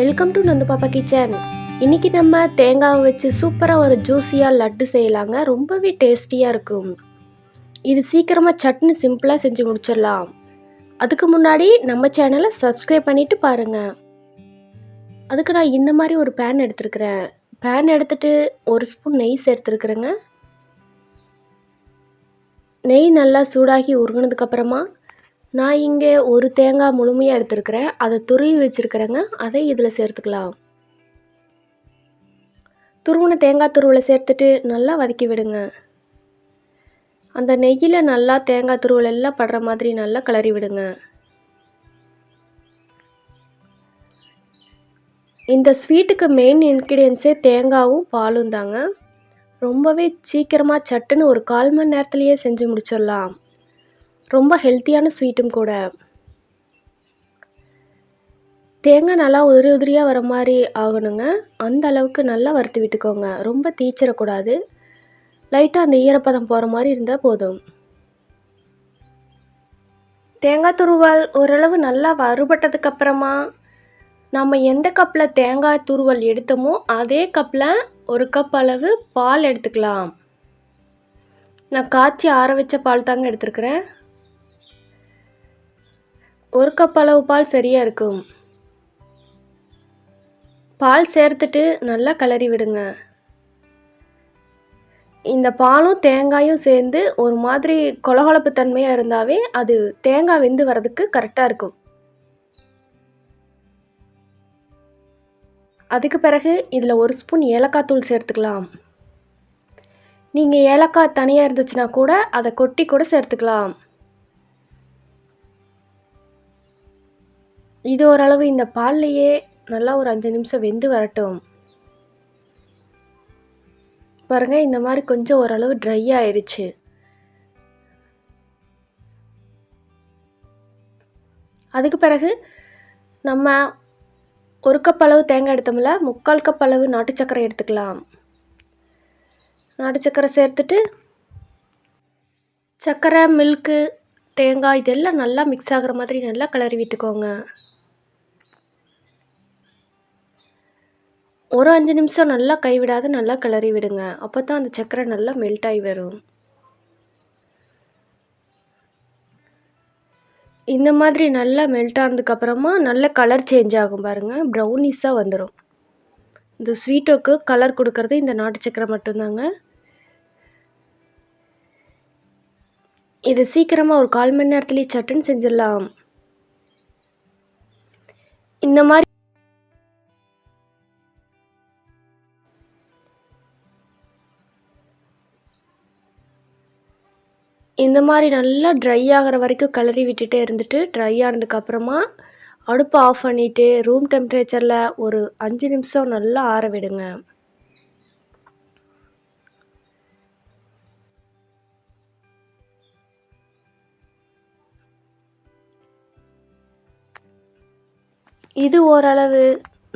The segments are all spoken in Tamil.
வெல்கம் டு நந்து பாப்பா கிச்சன் இன்னைக்கு நம்ம தேங்காவை வச்சு சூப்பராக ஒரு ஜூஸியாக லட்டு செய்யலாங்க. ரொம்பவே டேஸ்டியாக இருக்கும். இது சீக்கிரமாக சட்னி சிம்பிளாக செஞ்சு முடிச்சிடலாம். அதுக்கு முன்னாடி நம்ம சேனலை சப்ஸ்கிரைப் பண்ணிவிட்டு பாருங்கள் அதுக்கு நான் இந்த மாதிரி ஒரு பேன் எடுத்துருக்குறேன். பேன் எடுத்துட்டு ஒரு ஸ்பூன் நெய் சேர்த்துருக்குறேங்க. நெய் நல்லா சூடாகி உருகினதுக்கப்புறமா நான் இங்கே ஒரு தேங்காய் முழுமையாக எடுத்துருக்கிறேன். அதை துருவி வச்சுருக்கிறேங்க. அதை இதில் சேர்த்துக்கலாம். துருவின தேங்காய் துருவலை சேர்த்துட்டு நல்லா வதக்கி விடுங்க. அந்த நெய்யில் நல்லா தேங்காய் துருவல் எல்லாம் படுற மாதிரி நல்லா கிளறி விடுங்க. இந்த ஸ்வீட்டுக்கு மெயின் இன்க்ரீடியன்ஸே தேங்காவும் பாலும் தாங்க. ரொம்பவே சீக்கிரமாக சட்டுன்னு ஒரு கால் மணி நேரத்துலையே செஞ்சு முடிச்சிடலாம். ரொம்ப ஹெல்த்தியான ஸ்வீட்டும் கூட. தேங்காய் நல்லா உதிரி உதிரியாக வர மாதிரி ஆகணுங்க. அந்த அளவுக்கு நல்லா வறுத்து விட்டுக்கோங்க. ரொம்ப தீச்சிடக்கூடாது. லைட்டாக அந்த ஈரப்பதம் போகிற மாதிரி இருந்தால் போதும். தேங்காய் துருவல் ஓரளவு நல்லா வறுபட்டதுக்கு அப்புறமா நம்ம எந்த கப்பில் தேங்காய் துருவல் எடுத்தோமோ அதே கப்பில் ஒரு கப் அளவு பால் எடுத்துக்கலாம். நான் காய்ச்சி ஆற வச்ச பால் தாங்க எடுத்துருக்குறேன். ஒரு கப் அளவு பால் சரியாக இருக்கும். பால் சேர்த்துட்டு நல்லா கிளறி விடுங்க. இந்த பாலும் தேங்காயும் சேர்ந்து ஒரு மாதிரி கொலகொலப்பு தன்மையாக இருந்தாவே அது தேங்காய் வெந்து வர்றதுக்கு கரெக்டாக இருக்கும். அதுக்கு பிறகு இதில் ஒரு ஸ்பூன் ஏலக்காய் தூள் சேர்த்துக்கலாம். நீங்கள் ஏலக்காய் தனியாக இருந்துச்சுன்னா கூட அதை கொட்டி கூட சேர்த்துக்கலாம். இது ஓரளவு இந்த பால்லையே நல்லா ஒரு அஞ்சு நிமிஷம் வெந்து வரட்டும். பாருங்க இந்த மாதிரி கொஞ்சம் ஓரளவு ட்ரை ஆயிடுச்சு. அதுக்கு பிறகு நம்ம ஒரு கப் அளவு தேங்காய் எடுத்தோம்ல முக்கால் கப் அளவு நாட்டு சக்கரை எடுத்துக்கலாம். நாட்டு சக்கரை சேர்த்துட்டு சக்கரை மில்க்கு தேங்காய் இதெல்லாம் நல்லா மிக்ஸ் ஆகிற மாதிரி நல்லா கிளறி விட்டுக்கோங்க. ஒரு அஞ்சு நிமிஷம் நல்லா கைவிடாது நல்லா கிளறி விடுங்க. அப்போ தான் அந்த சர்க்கரை நல்லா மெல்ட் ஆகி வரும். இந்த மாதிரி நல்லா மெல்ட் ஆனதுக்கப்புறமா நல்ல கலர் சேஞ்ச் ஆகும் பாருங்கள் ப்ரௌனிஸாக வந்துடும் இந்த ஸ்வீட்டுக்கு கலர் கொடுக்கறது இந்த நாட்டு சர்க்கரை மட்டும்தாங்க. இது சீக்கிரமாக ஒரு கால் மணி நேரத்துலேயே சட்டுன்னு செஞ்சிடலாம். இந்த மாதிரி இந்த மாதிரி நல்லா ட்ரை ஆகிற வரைக்கும் கிளறி விட்டுட்டே இருந்துட்டு ட்ரை ஆனதுக்கப்புறமா அடுப்பை ஆஃப் பண்ணிவிட்டு ரூம் டெம்பரேச்சரில் ஒரு அஞ்சு நிமிஷம் நல்லா ஆற விடுங்க. இது ஓரளவு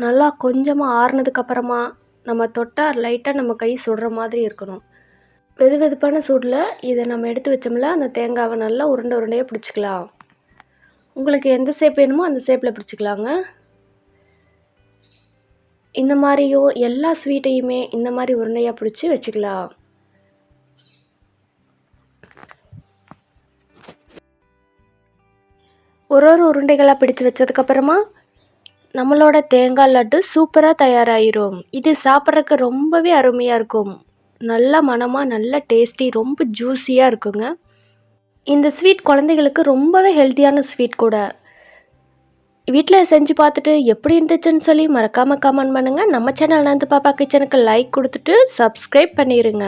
நல்லா கொஞ்சமாக ஆறுனதுக்கப்புறமா நம்ம தொட்டால் லைட்டாக நம்ம கை சுடுற மாதிரி இருக்கணும். வெது வெதுப்பான சூடில் இதை நம்ம எடுத்து வச்சோம்ல அந்த தேங்காவை நல்லா உருண்டை உருண்டையாக பிடிச்சிக்கலாம். உங்களுக்கு எந்த ஷேப் வேணுமோ அந்த ஷேப்பில் பிடிச்சிக்கலாங்க. இந்த மாதிரியும் எல்லா ஸ்வீட்டையுமே இந்த மாதிரி உருண்டையாக பிடிச்சி வச்சுக்கலாம். ஒரு ஒரு உருண்டைகளாக பிடிச்சி வச்சதுக்கப்புறமா நம்மளோட தேங்காய் லட்டு சூப்பராக தயாராகிரும் இது சாப்பிட்றதுக்கு ரொம்பவே அருமையாக இருக்கும். நல்ல மணமாக நல்ல டேஸ்டி ரொம்ப ஜூஸியாக இருக்குங்க. இந்த ஸ்வீட் குழந்தைகளுக்கு ரொம்பவே ஹெல்த்தியான ஸ்வீட் கூட. வீட்டில் செஞ்சு பார்த்துட்டு எப்படி இருந்துச்சுன்னு சொல்லி மறக்காமல் கமெண்ட் பண்ணுங்கள் நம்ம சேனல் நந்து பாப்பா கிச்சனுக்கு லைக் கொடுத்துட்டு சப்ஸ்கிரைப் பண்ணிடுங்க